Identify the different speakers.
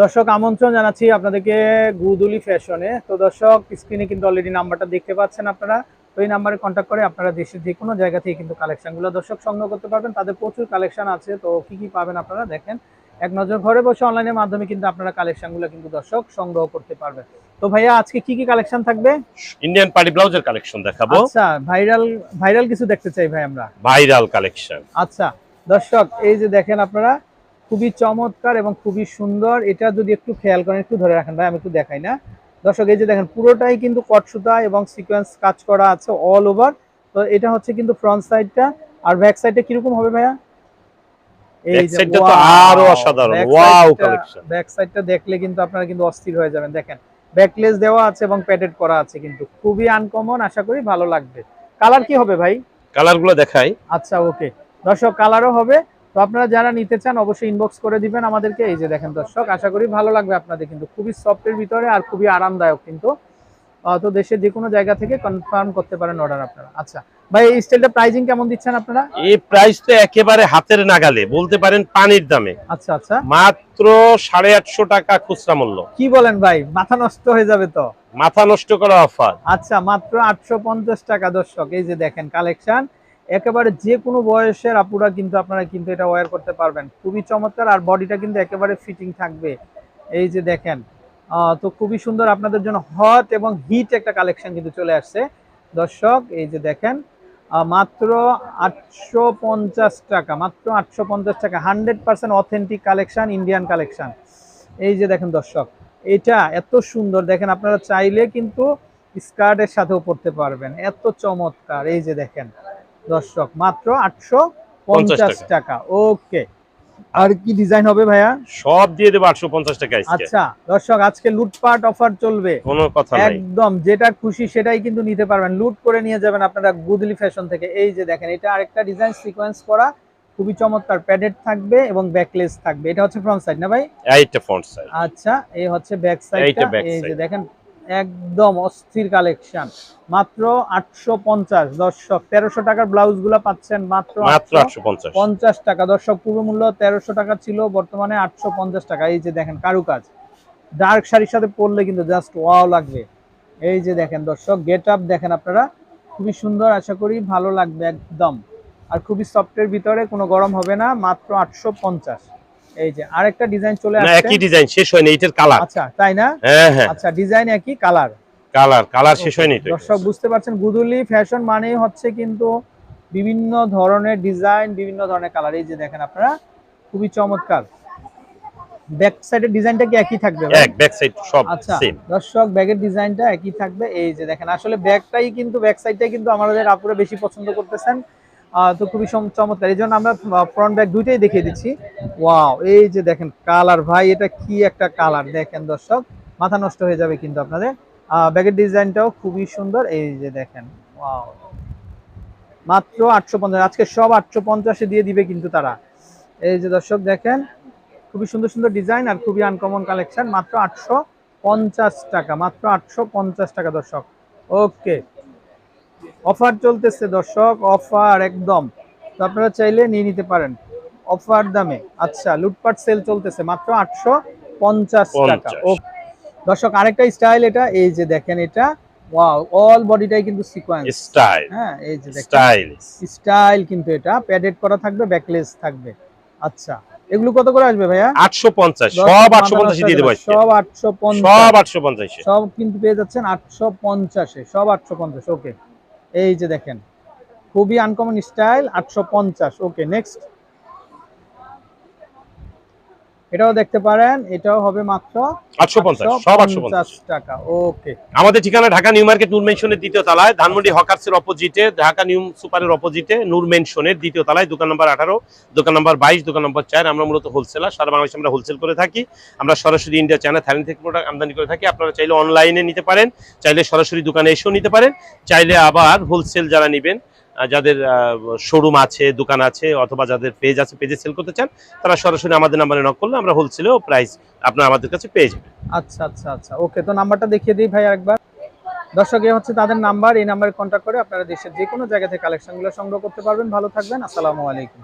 Speaker 1: দর্শক আমন্ত্রণ জানাচ্ছি আপনাদেরকে গুদুলি ফ্যাশনে। তো দর্শক স্ক্রিনে কিন্তু অলরেডি নাম্বারটা দেখতে পাচ্ছেন আপনারা। তো এই নাম্বারে কন্ট্যাক্ট করে আপনারা দেশের যে কোনো জায়গা থেকে কিন্তু কালেকশনগুলো দর্শক সংগ্রহ করতে পারবেন। তাদের প্রচুর কালেকশন আছে তো কি কি পাবেন আপনারা দেখেন। এক নজর ঘরে বসে অনলাইনের মাধ্যমে কিন্তু আপনারা কালেকশনগুলো কিন্তু দর্শক সংগ্রহ করতে পারবেন। তো ভাইয়া আজকে কি কি কালেকশন থাকবে?
Speaker 2: ইন্ডিয়ান পার্টি ব্লাউজের কালেকশন দেখাবো।
Speaker 1: আচ্ছা ভাইরাল ভাইরাল কিছু দেখতে চাই ভাই আমরা।
Speaker 2: ভাইরাল কালেকশন
Speaker 1: আচ্ছা দর্শক এই যে দেখেন আপনারা খুবই চমৎকার এবং খুবই সুন্দর। এটা যদি একটু খেয়াল করেন একটু ধরে রাখেন ভাই আমি একটু দেখাই না। দর্শক এই যে দেখেন পুরোটাই কিন্তু কটসুতা এবং সিকোয়েন্স কাজ করা আছে অল ওভার তো এটা হচ্ছে কিন্তু ফ্রন্ট সাইডটা আর ব্যাক সাইডটা কীরকম হবে ভাইয়া. ব্যাক সাইডটা দেখলে কিন্তু আপনারা কিন্তু অস্থির হয়ে যাবেন। দেখেন ব্যাকলেস দেওয়া আছে এবং প্যাডেড করা আছে কিন্তু। খুবই আনকমন আশা করি ভালো লাগবে। কালার কি হবে ভাই?
Speaker 2: কালারগুলো দেখাই।
Speaker 1: আচ্ছা ওকে দর্শক কালারও হবে। তো আপনারা যারা নিতে চান অবশ্যই ইনবক্স করে দিবেন আমাদেরকে। এই যে দেখেন দর্শক আশা করি ভালো লাগবে আপনাদের কিন্তু খুবই সফটের ভিতরে আর খুবই আরামদায়ক কিন্তু। তো দেশের যে কোনো জায়গা থেকে কনফার্ম করতে পারেন অর্ডার আপনারা। আচ্ছা ভাই এই স্টাইলটা প্রাইজিং কেমন দিচ্ছেন আপনারা?
Speaker 2: এই প্রাইস তো একেবারে হাতের নাগালে বলতে পারেন পানির দামে।
Speaker 1: আচ্ছা আচ্ছা।
Speaker 2: মাত্র সাড়ে আটশো টাকা খুচরা মূল্য।
Speaker 1: কি বলেন ভাই মাথা নষ্ট হয়ে যাবে তো?
Speaker 2: মাথা নষ্ট করা অফার।
Speaker 1: আচ্ছা মাত্র আটশো পঞ্চাশ টাকা দর্শক এই যে দেখেন কালেকশন একেবারে যে কোনো বয়সের আপুরা কিন্তু আপনারা কিন্তু এটা ওয়্যার করতে পারবেন। খুবই চমৎকার, আর বডিটা কিন্তু একেবারে ফিটিং থাকবে। এই যে দেখেন তো খুবই সুন্দর আপনাদের জন্য হট এবং হিট একটা কালেকশন কিন্তু চলে আসছে। দর্শক, এই যে দেখেন মাত্র আটশো পঞ্চাশ টাকা, মাত্র আটশো পঞ্চাশ টাকা hundred percent authentic collection Indian collection এই যে দেখেন দর্শক, এটা এত সুন্দর। দেখেন, আপনারা চাইলে কিন্তু স্কার্টের সাথেও পড়তে পারবেন। এত চমৎকার। এই যে দেখেন দর্শক মাত্র আটশো পঞ্চাশ টাকা। ওকে। আর কি ডিজাইন হবে ভাইয়া?
Speaker 2: সব দিয়ে দেবো আটশো পঞ্চাশ টাকা
Speaker 1: আচ্ছা দর্শক আজকে লুটপাট অফার চলবে।
Speaker 2: কোনো কথা
Speaker 1: একদম যেটা খুশি সেটাই কিন্তু নিতে পারবেন। লুট করে নিয়ে যাবেন আপনারা গুদলি ফ্যাশন থেকে। এই যে দেখেন এটা আরেকটা ডিজাইন সিকোয়েন্স করা। খুবই চমৎকার। প্যাডেড থাকবে এবং ব্যাকলেস থাকবে। এটা হচ্ছে ফ্রন্ট সাইড না ভাই?
Speaker 2: এইটা ফ্রন্ট সাইড
Speaker 1: আচ্ছা এই হচ্ছে ব্যাক
Speaker 2: সাইড
Speaker 1: এই যে দেখেন একদম অস্থির কালেকশন। মাত্র আটশো পঞ্চাশ। দর্শক তেরোশো টাকার ব্লাউজগুলা পাচ্ছেন মাত্র
Speaker 2: মাত্র
Speaker 1: 850
Speaker 2: আটশো পঞ্চাশ।
Speaker 1: পঞ্চাশ টাকা। দর্শক পূর্ব মূল্য তেরোশো টাকা ছিল বর্তমানে আটশো পঞ্চাশ টাকা। এই যে দেখেন কারুকাজ। ডার্ক শাড়ির সাথে পরলে কিন্তু জাস্ট ওয়াও লাগবে। এই যে দেখেন দর্শক গেট আপ দেখেন আপনারা। খুবই সুন্দর আশা করি ভালো লাগবে একদম। আর খুবই সফটের ভিতরে কোনো গরম হবে না মাত্র আটশো পঞ্চাশ। এই যে আরেকটা ডিজাইন চলে আসছে।
Speaker 2: একই ডিজাইন শেষ হয়নি এটার কালার।
Speaker 1: আচ্ছা তাই না?
Speaker 2: হ্যাঁ হ্যাঁ।
Speaker 1: আচ্ছা ডিজাইন একই কালার?
Speaker 2: কালার কালার শেষ হয়নি তো
Speaker 1: দর্শক বুঝতে পারছেন গুদুলি ফ্যাশন মানেই হচ্ছে কিন্তু বিভিন্ন ধরনের ডিজাইন বিভিন্ন ধরনের কালার। এই যে দেখেন আপনারা খুবই চমৎকার। ব্যাক সাইডের ডিজাইনটা কি একই থাকবে
Speaker 2: এক ব্যাক সাইড সব
Speaker 1: আচ্ছা
Speaker 2: সেম
Speaker 1: দর্শক ব্যাগের ডিজাইনটা একই থাকবে। এই যে দেখেন আসলে ব্যাগটাই কিন্তু ব্যাক সাইডটাই কিন্তু আমাদের আপুরা বেশি পছন্দ করতেছেন। তো খুবই চমৎকার। এই জন্য আমরা ফ্রন্ট ব্যাগ দুইটাই দেখিয়ে দিচ্ছি। ওয়াও এই যে দেখেন কালার ভাই, এটা কি একটা কালার দেখেন দর্শক, মাথা নষ্ট হয়ে যাবে কিন্তু আপনাদের। ব্যাগের ডিজাইনটাও খুবই সুন্দর। এই যে দেখেন ওয়াও মাত্র আটশো পঞ্চাশ, আজকে সব আটশো পঞ্চাশে দিয়ে দিবে কিন্তু তারা। এই যে দর্শক, দেখেন, খুবই সুন্দর সুন্দর ডিজাইন আর খুবই আনকমন কালেকশন মাত্র আটশো পঞ্চাশ টাকা, মাত্র আটশো পঞ্চাশ টাকা দর্শক। ওকে অফার চলতেছে দর্শক অফার একদম। তো আপনারা চাইলে নিয়ে নিতে পারেন। অফার দামে। আচ্ছা লুটপাট সেল চলতেছে মাত্র আটশো পঞ্চাশ টাকা। ও দর্শক আরেকটা স্টাইল এটা এই যে দেখেন এটা। ওয়াও অল বডিটাই কিন্তু সিকোয়েন্স
Speaker 2: স্টাইল
Speaker 1: হ্যাঁ এই যে দেখেন।
Speaker 2: স্টাইল
Speaker 1: স্টাইল কিন্তু এটা। প্যাডেড করা থাকবে ব্যাকলেস থাকবে। আচ্ছা এগুলো কত করে আসবে ভাইয়া?
Speaker 2: আটশো পঞ্চাশ।
Speaker 1: দশ
Speaker 2: সব দিয়ে দেবো।
Speaker 1: সব কিন্তু পেয়ে যাচ্ছেন আটশো পঞ্চাশে। সব আটশো পঞ্চাশ ওকে এই যে দেখেন খুবই আনকমন স্টাইল আটশো পঞ্চাশ। ওকে নেক্সট এটাও দেখতে পারেন এটাও হবে মাত্র
Speaker 2: আটশো পঞ্চাশ সব আটশো পঞ্চাশ।
Speaker 1: টাকা ওকে।
Speaker 2: আমাদের ঠিকানা ঢাকা নিউ মার্কেট নূর মেনশনের দ্বিতীয় তলায়। ধানমন্ডি হকার্সের অপোজিটে ঢাকা নিউ সুপারের অপোজিটে নূর মেনশনের দ্বিতীয় তলায় দোকান নম্বর আঠারো দোকান নম্বর বাইশ দোকান নম্বর চার। আমরা মূলত হোলসেলার সারা বাংলাদেশে আমরা হোলসেল করে থাকি। আমরা সরাসরি ইন্ডিয়া চায়না থাইল্যান্ড থেকে প্রোডাক্ট আমদানি করে থাকি। আপনারা চাইলে অনলাইনে নিতে পারেন চাইলে সরাসরি দোকানে এসেও নিতে পারেন। চাইলে আবার হোলসেল যারা নেবেন যাদের শোরুম আছে, দোকান আছে, অথবা যাদের পেজ আছে পেজে সেল করতে চান, তারা সরাসরি আমাদের নাম্বারে নক করলে আমরা হোলসেলেও প্রাইস আপনারা আমাদের কাছে পেয়ে যাবেন।
Speaker 1: আচ্ছা আচ্ছা আচ্ছা। ওকে তো নাম্বারটা দেখিয়ে দিই ভাই একবার দর্শক, এ হচ্ছে তাদের নাম্বার এই নাম্বারে কন্ট্যাক্ট করে আপনারা দেশের যে কোনো জায়গা থেকে কালেকশনগুলো সংগ্রহ করতে পারবেন। ভালো থাকবেন, আসসালামু আলাইকুম।